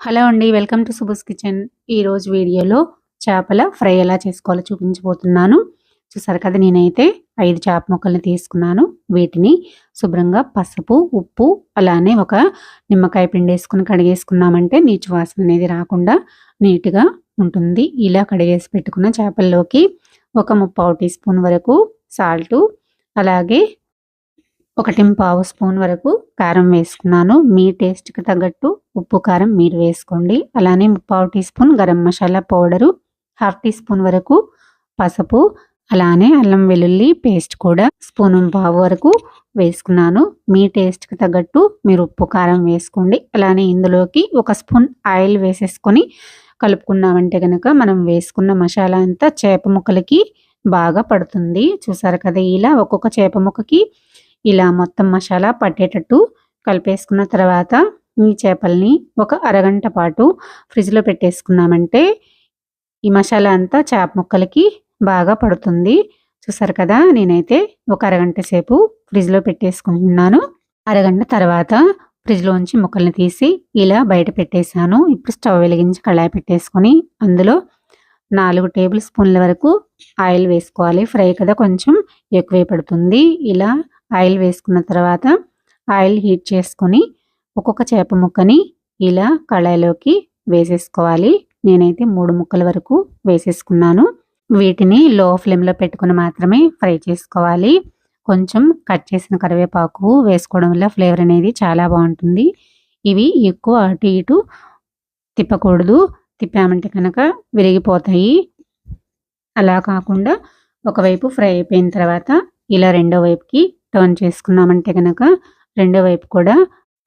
Hello అండి welcome to సుబుస్ kitchen. ఈరోజు వీడియోలో చేపల ఫ్రై ఎలా చేసుకోవాలో చూపించబోతున్నాను. చూసారు కదా నేనైతే ఐదు చేప ముక్కల్ని తీసుకున్నాను. వీటిని శుభ్రంగా పసుపు ఉప్పు అలానే ఒక నిమ్మకాయ పిండి వేసుకుని కడిగేసుకున్నామంటే నీచు వాసన అనేది రాకుండా నీట్గా ఉంటుంది. ఇలా కడిగేసి పెట్టుకున్న చేపల్లోకి ఒక ముప్పావు టీ స్పూన్ వరకు సాల్టు అలాగే ఒకటి పావు స్పూన్ వరకు కారం వేసుకున్నాను. మీ టేస్ట్కి తగ్గట్టు ఉప్పు కారం మీరు వేసుకోండి. అలానే పావు teaspoon garam masala powder half teaspoon వరకు పసుపు అలానే అల్లం వెల్లుల్లి పేస్ట్ కూడా స్పూన్ పావు వరకు వేసుకున్నాను. మీ టేస్ట్కి తగ్గట్టు మీరు ఉప్పు కారం వేసుకోండి. అలానే ఇందులోకి ఒక స్పూన్ ఆయిల్ వేసేసుకొని కలుపుకున్నామంటే కనుక మనం వేసుకున్న మసాలా అంతా చేప ముక్కలకి బాగా పడుతుంది. చూసారు కదా ఇలా ఒక్కొక్క చేప ముక్కకి ఇలా మొత్తం మసాలా పట్టేటట్టు కలిపేసుకున్న తర్వాత ఈ చేపల్ని ఒక అరగంట పాటు ఫ్రిడ్జ్లో పెట్టేసుకున్నామంటే ఈ మసాలా అంతా చేప ముక్కలకి బాగా పడుతుంది. చూసారు కదా నేనైతే ఒక అరగంట సేపు ఫ్రిడ్జ్లో పెట్టేసుకుంటున్నాను. అరగంట తర్వాత ఫ్రిడ్జ్లోంచి ముక్కల్ని తీసి ఇలా బయట పెట్టేశాను. ఇప్పుడు స్టవ్ వెలిగించి కళాయి పెట్టేసుకొని అందులో నాలుగు టేబుల్ స్పూన్ల వరకు ఆయిల్ వేసుకోవాలి. ఫ్రై కదా కొంచెం ఎక్కువే పడుతుంది. ఇలా ఆయిల్ వేసుకున్న తర్వాత ఆయిల్ హీట్ చేసుకొని ఒక్కొక్క చేప ముక్కని ఇలా కళాయిలోకి వేసేసుకోవాలి. నేనైతే మూడు ముక్కల వరకు వేసేసుకున్నాను. వీటిని లో ఫ్లేమ్లో పెట్టుకుని మాత్రమే ఫ్రై చేసుకోవాలి. కొంచెం కట్ చేసిన కరివేపాకు వేసుకోవడం వల్ల ఫ్లేవర్ అనేది చాలా బాగుంటుంది. ఇవి ఎక్కువ అటు ఇటు తిప్పకూడదు. తిప్పామంటే కనుక విరిగిపోతాయి. అలా కాకుండా ఒకవైపు ఫ్రై అయిపోయిన తర్వాత ఇలా రెండో వైపుకి టర్న్ చేసుకున్నామంటే కనుక రెండో వైపు కూడా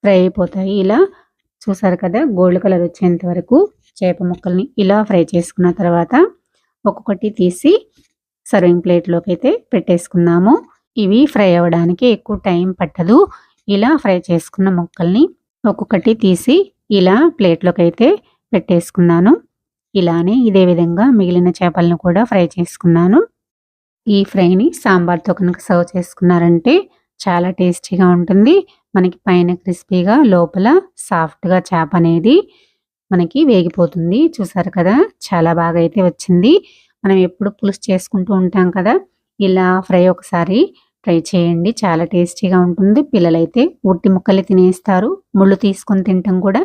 ఫ్రై అయిపోతాయి. ఇలా చూసారు కదా గోల్డ్ కలర్ వచ్చేంత వరకు చేప ముక్కల్ని ఇలా ఫ్రై చేసుకున్న తర్వాత ఒక్కొక్కటి తీసి సర్వింగ్ ప్లేట్లోకి అయితే పెట్టేసుకున్నాము ఇవి ఫ్రై అవ్వడానికి ఎక్కువ టైం పట్టదు. ఇలా ఫ్రై చేసుకున్న ముక్కల్ని ఒక్కొక్కటి తీసి ఇలా ప్లేట్లోకి అయితే పెట్టేసుకున్నాను. ఇలానే ఇదే విధంగా మిగిలిన చేపలను కూడా ఫ్రై చేసుకున్నాను. ఈ ఫ్రైని సాంబార్తో కనుక సర్వ్ చేసుకున్నారంటే చాలా టేస్టీగా ఉంటుంది. మనకి పైన క్రిస్పీగా లోపల సాఫ్ట్గా చేప అనేది మనకి వేగిపోతుంది. చూసారు కదా చాలా బాగా అయితే వచ్చింది. మనం ఎప్పుడు పులుసు చేసుకుంటూ ఉంటాం కదా ఇలా ఫ్రై ఒకసారి ట్రై చేయండి. చాలా టేస్టీగా ఉంటుంది. పిల్లలైతే ఉట్టి ముక్కలు తినేస్తారు. ముళ్ళు తీసుకొని తినటం కూడా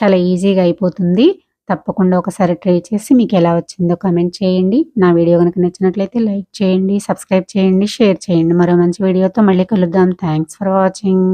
చాలా ఈజీగా అయిపోతుంది. తప్పకుండా ఒకసారి ట్రై చేసి మీకు ఎలా వచ్చిందో కమెంట్ చేయండి. నా వీడియో కనుక నచ్చినట్లయితే లైక్ చేయండి సబ్స్క్రైబ్ చేయండి షేర్ చేయండి. మరో మంచి వీడియోతో మళ్ళీ కలుద్దాం. Thanks for watching.